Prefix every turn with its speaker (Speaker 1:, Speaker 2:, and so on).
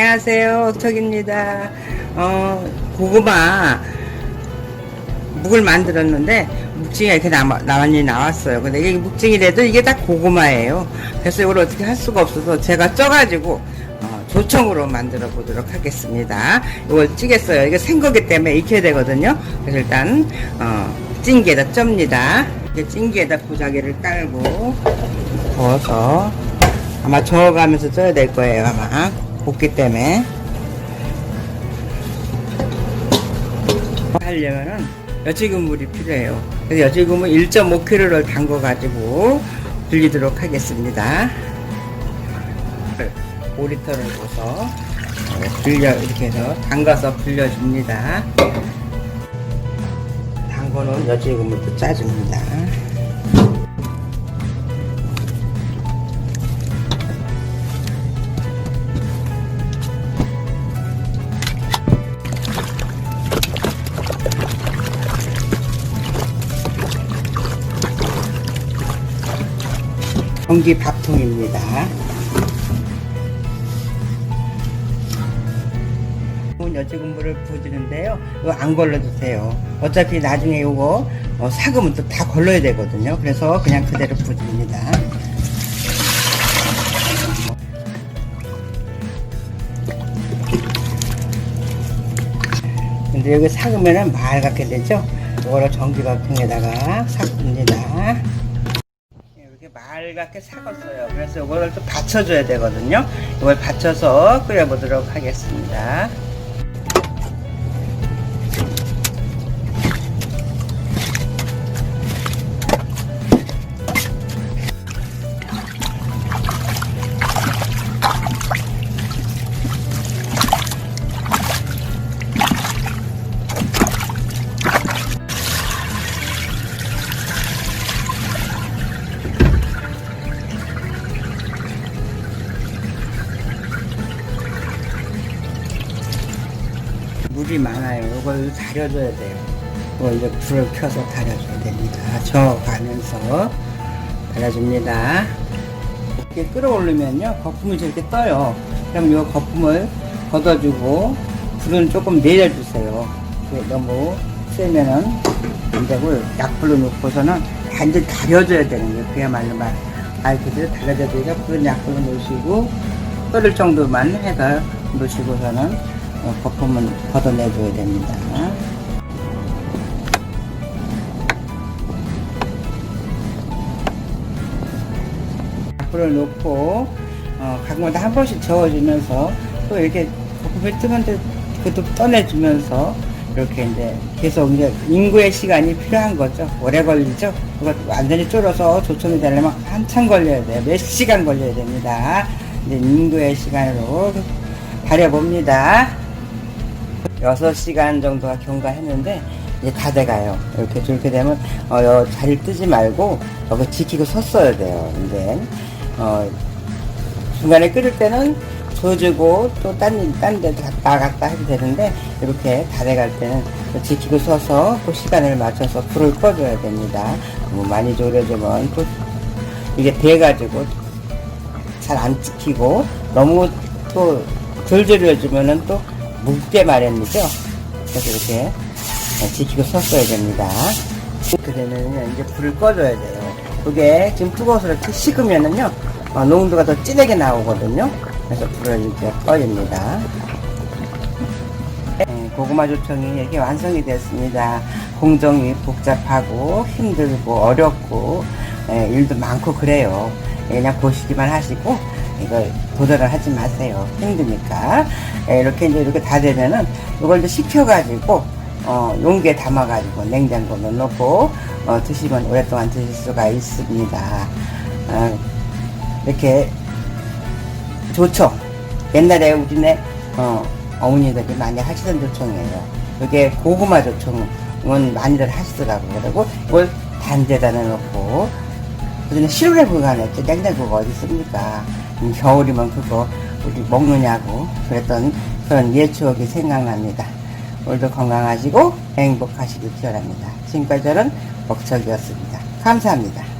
Speaker 1: 안녕하세요. 옥석입니다. 어, 고구마 묵을 만들었는데 묵증이 이렇게 남아, 많이 나왔어요. 근데 이게 묵증이라도 이게 다 고구마예요. 그래서 이걸 어떻게 할 수가 없어서 제가 쪄가지고 어, 조청으로 만들어 보도록 하겠습니다. 이걸 찌겠어요. 이게 생거기 때문에 익혀야 되거든요. 그래서 일단 어, 찐게에다 쩝니다. 이렇게 찐게에다 보자기를 깔고 부어서 아마 저어가면서 쪄야 될 거예요. 아마 볶기 때문에 하려면은 여지근물이 필요해요. 그래서 여지근물 1.5kg를 담궈 가지고 불리도록 하겠습니다. 5리터를 부어서 불려 이렇게 해서 담가서 불려줍니다. 담궈놓은 여지근물도 짜줍니다. 전기 밥통입니다. 여지근물을 부어주는데요. 이거 안 걸러도 돼요. 어차피 나중에 이거 어, 삭으면 또 다 걸러야 되거든요. 그래서 그냥 그대로 부어줍니다. 근데 여기 삭으면은 맑게 되죠? 이거를 전기밥통에다가 삭습니다. 맑게 삭았어요. 그래서 이거를 또 받쳐줘야 되거든요. 이걸 받쳐서 끓여보도록 하겠습니다. 물이 많아요. 이걸 달여줘야 돼요. 이제 불을 켜서 달여줘야 됩니다. 저어가면서 달여줍니다. 이렇게 끌어올리면요. 거품이 저렇게 떠요. 그럼 이 거품을 걷어주고 불은 조금 내려주세요. 너무 세면은 안 되고 약불로 놓고서는 완전히 달여줘야 되는 거예요. 그야말로 말, 말 그대로 달여줘야 되니까 불은 약불로 놓으시고 끓을 정도만 해서 놓으시고서는 어, 거품은 걷어내줘야 됩니다. 불을 놓고 어, 가끔마다 한 번씩 저어주면서 또 이렇게 거품이 뜨는데 그것도 떠내주면서 이렇게 이제 계속 이제 인구의 시간이 필요한 거죠. 오래 걸리죠. 그거 완전히 졸어서 조청이 되려면 한참 걸려야 돼요. 몇 시간 걸려야 됩니다. 이제 인구의 시간으로 달여봅니다. 6시간 정도가 경과했는데 이제 다 돼가요. 이렇게 이렇게 되면 어, 여 자리 뜨지 말고 여기 지키고 섰어야 돼요. 근데 어, 중간에 끓일 때는 줘주고 또딴딴데 갔다 갔다 해도 되는데 이렇게 다 돼갈 때는 또 지키고 서서 그 시간을 맞춰서 불을 꺼줘야 됩니다. 너무 많이 졸여주면 또 이게 돼가지고 잘안 찍히고 너무 또 덜 졸여주면은 또 묵게 마련이죠. 그래서 이렇게 지키고 섰어야 됩니다. 이렇게 되면 이제 불을 꺼줘야 돼요. 그게 지금 뜨거워서 이렇게 식으면은요, 어, 농도가 더 진하게 나오거든요. 그래서 불을 이렇게 꺼입니다. 네, 고구마 조청이 이렇게 완성이 됐습니다. 공정이 복잡하고 힘들고 어렵고 예, 일도 많고 그래요. 예, 그냥 보시기만 하시고 이걸 도전을 하지 마세요. 힘드니까 예, 이렇게 이제 이렇게 다 되면은 이걸 이제 식혀가지고 어, 용기에 담아가지고 냉장고에 넣고 어, 드시면 오랫동안 드실 수가 있습니다. 어, 이렇게 조청 옛날에 우리네 어, 어머니들이 많이 하시던 조청이에요. 이게 고구마 조청은 많이들 하시더라고요. 그리고 이걸 단데다 넣고 그전에 실내 불가냈죠. 냉장고가 어디 있습니까? 음, 겨울이면 그거 우리 먹느냐고 그랬던 그런 옛 추억이 생각납니다. 오늘도 건강하시고 행복하시길 기원합니다. 지금까지 저는 먹척이었습니다. 감사합니다.